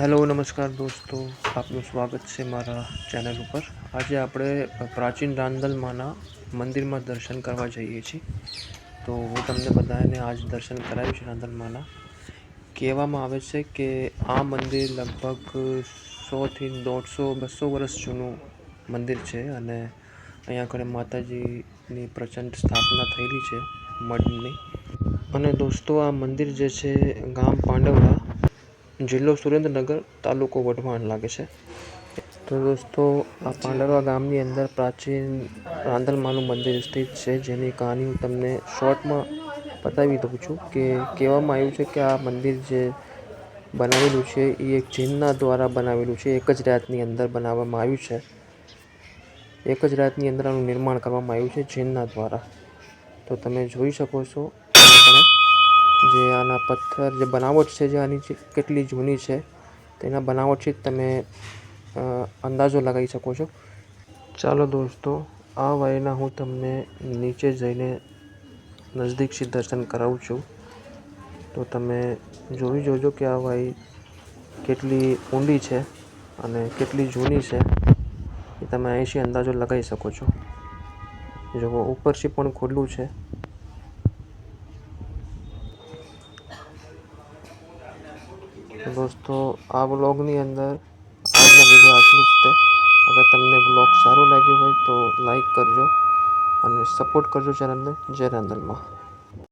Hello, નમસ્કાર દોસ્તો. આપનું સ્વાગત છે મારા ચેનલ ઉપર. આજે આપણે પ્રાચીન રાંદલમાના મંદિરમાં દર્શન કરવા જઈએ છીએ. તો હું તમને બધાને આજ દર્શન કરાવીશ રાંદલમાના. કહેવામાં આવે છે કે આ મંદિર લગભગ સોથી દોઢસો, બસો વર્ષ જૂનું મંદિર છે અને અહીંયા આગળ માતાજીની પ્રચંડ સ્થાપના થયેલી છે, મઢની. અને દોસ્તો, આ મંદિર જે છે, ગામ પાંડવડા જિલ્લો સુરેન્દ્રનગર તાલુકો વઢવાણ લાગે છે. તો દોસ્તો, આ પાંડરવા ગામની અંદર પ્રાચીન રાંદલમાનું મંદિર સ્થિત છે. જેની કહાની હું તમને શોર્ટમાં બતાવી દઉં છું કે કહેવામાં આવ્યું છે કે આ મંદિર જે બનાવેલું છે, એ એક જીનના દ્વારા બનાવેલું છે. એક જ રાતની અંદર બનાવવામાં આવ્યું છે. એક જ રાતની અંદર આનું નિર્માણ કરવામાં આવ્યું છે જીનના દ્વારા. તો તમે જોઈ શકો છો જે આના પથ્થર જે બનાવટ છે જે આની કેટલી જૂની છે, તેના બનાવટથી જ તમે અંદાજો લગાવી શકો છો. ચાલો દોસ્તો, આ વાયના હું તમને નીચે જઈને નજદીકથી દર્શન કરાવું છું. તો તમે જોઈ જોજો કે આ વાય કેટલી ઊંડી છે અને કેટલી જૂની છે, એ તમે અહીંથી અંદાજો લગાવી શકો છો. જો ઉપરથી પણ ખુલ્લું છે. તો દોસ્તો આ વ્લોગની અંદર આજના વીડિયો આટલું જ છે અગર તમને વ્લોગ સારો લાગ્યો હોય તો લાઈક કરજો અને સપોર્ટ કરજો ચેનલને જય રાંદલમાં